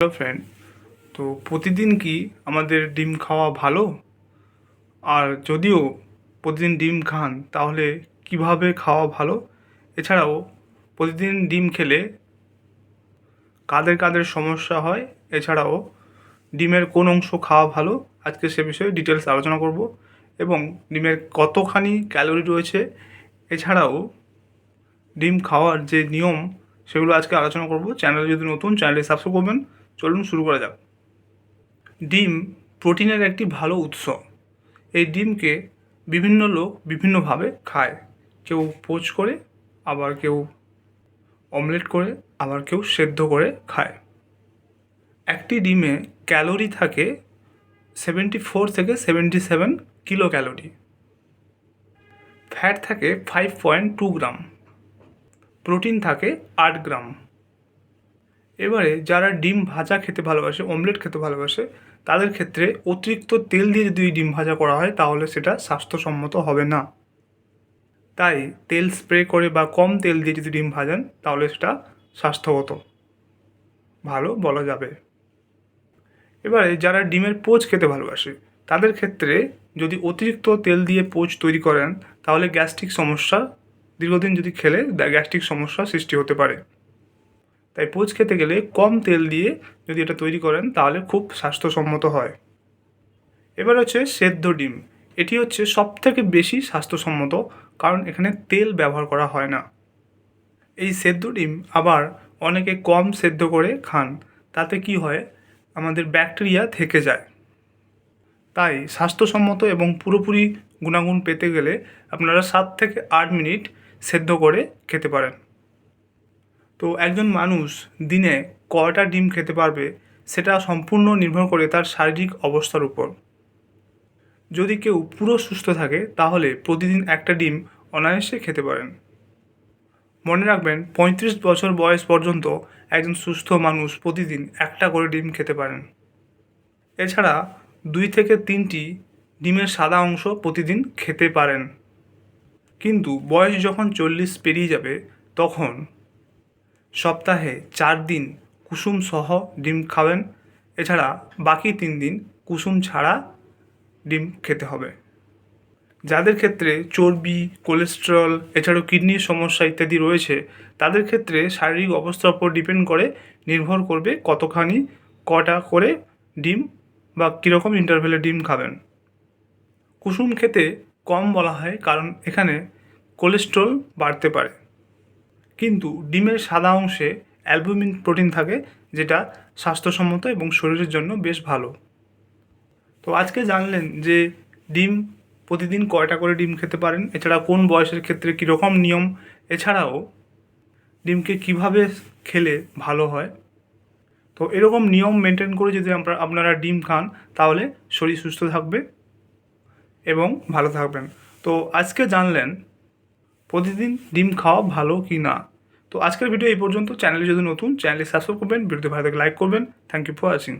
Hello friend তো প্রতিদিন কি আমাদের ডিম খাওয়া ভালো? আর যদিও প্রতিদিন ডিম খান, তাহলে কীভাবে খাওয়া ভালো? এছাড়াও প্রতিদিন ডিম খেলে কাদের কাদের সমস্যা হয়? এছাড়াও ডিমের কোন অংশ খাওয়া ভালো? আজকে সে বিষয়ে ডিটেলস আলোচনা করব। এবং ডিমের কতখানি ক্যালোরি রয়েছে? এছাড়াও ডিম খাওয়ার যে নিয়ম, সেগুলো আজকে আলোচনা করব। চ্যানেলে যদি নতুন চ্যানেলে সাবস্ক্রাইব করবেন। চলুন শুরু করা যাক। ডিম প্রোটিনের একটি ভালো উৎস। এই ডিমকে বিভিন্ন লোক বিভিন্নভাবে খায়। কেউ পোচ করে, আবার কেউ অমলেট করে, আবার কেউ সেদ্ধ করে খায়। একটি ডিমে ক্যালোরি থাকে সেভেন্টি ফোর থেকে seventy seven kilo calorie fat থাকে five point two gram. Protein থাকে আট গ্রাম। এবারে যারা ডিম ভাজা খেতে ভালোবাসে অমলেট খেতে ভালোবাসে, তাদের ক্ষেত্রে অতিরিক্ত তেল দিয়ে যদি ডিম ভাজা করা হয়, তাহলে সেটা স্বাস্থ্যসম্মত হবে না। তাই তেল স্প্রে করে বা কম তেল দিয়ে যদি ডিম ভাজান, তাহলে সেটা স্বাস্থ্যগত। ভালো বলা যাবে। এবারে যারা ডিমের পোচ খেতে ভালোবাসে, তাদের ক্ষেত্রে যদি অতিরিক্ত তেল দিয়ে পোচ তৈরি করেন, তাহলে গ্যাস্ট্রিক সমস্যা দীর্ঘদিন যদি খেলে, গ্যাস্ট্রিক সমস্যা সৃষ্টি হতে পারে। তাই পোচ খেতে গেলে কম তেল দিয়ে যদি এটা তৈরি করেন, তাহলে খুব স্বাস্থ্যসম্মত হয়। এবার হচ্ছে সেদ্ধ ডিম। এটি হচ্ছে সব থেকে বেশি স্বাস্থ্যসম্মত, কারণ এখানে তেল ব্যবহার করা হয় না। এই সেদ্ধ ডিম আবার অনেকে কম সেদ্ধ করে খান। তাতে কি হয়? আমাদের ব্যাকটেরিয়া থেকে যায়। তাই স্বাস্থ্যসম্মত এবং পুরোপুরি গুণাগুণ পেতে গেলে আপনারা সাত থেকে আট মিনিট সেদ্ধ করে খেতে পারেন। তো একজন মানুষ দিনে কয়টা ডিম খেতে পারবে, সেটা সম্পূর্ণ নির্ভর করে তার শারীরিক অবস্থার উপর। যদি কেউ পুরো সুস্থ থাকে, তাহলে প্রতিদিন একটা ডিম অনায়াসে খেতে পারেন। মনে রাখবেন, পঁয়ত্রিশ বছর বয়স পর্যন্ত একজন সুস্থ মানুষ প্রতিদিন একটা করে ডিম খেতে পারেন। এছাড়া দুই থেকে তিনটি ডিমের সাদা অংশ প্রতিদিন খেতে পারেন। কিন্তু বয়স যখন চল্লিশ পেরিয়ে যাবে, তখন সপ্তাহে চার দিন কুসুম সহ ডিম খাবেন। এছাড়া বাকি তিন দিন কুসুম ছাড়া ডিম খেতে হবে। যাদের ক্ষেত্রে চর্বি, কোলেস্টেরল, এছাড়াও কিডনির সমস্যা ইত্যাদি রয়েছে, তাদের ক্ষেত্রে শারীরিক অবস্থার উপর ডিপেন্ড করে নির্ভর করবে কতখানি, কটা করে ডিম বা কীরকম ইন্টারভেলে ডিম খাবেন। কুসুম খেতে কম বলা হয় কারণ এখানে কোলেস্ট্রল বাড়তে পারে। কিন্তু ডিমের সাদা অংশে অ্যালবুমিন প্রোটিন থাকে, যেটা স্বাস্থ্যসম্মত এবং শরীরের জন্য বেশ ভালো। তো আজকে জানলেন যে ডিম প্রতিদিন কয়টা করে ডিম খেতে পারেন, এছাড়া কোন বয়সের ক্ষেত্রে কীরকম নিয়ম? এছাড়াও, ডিমকে কীভাবে খেলে ভালো হয়? তো এরকম নিয়ম মেনটেন করে যদি আমরা, আপনারা ডিম খান, তাহলে শরীর সুস্থ থাকবে এবং ভালো থাকবেন। তো আজকে জানলেন প্রতিদিন ডিম খাওয়া ভালো কি না? তো আজকের ভিডিও এই পর্যন্ত। চ্যানেলে যদি নতুন চ্যানেলে সাবস্ক্রাইব করবেন, ভিডিওতে ভালো লাইক করবেন। Thank you for watching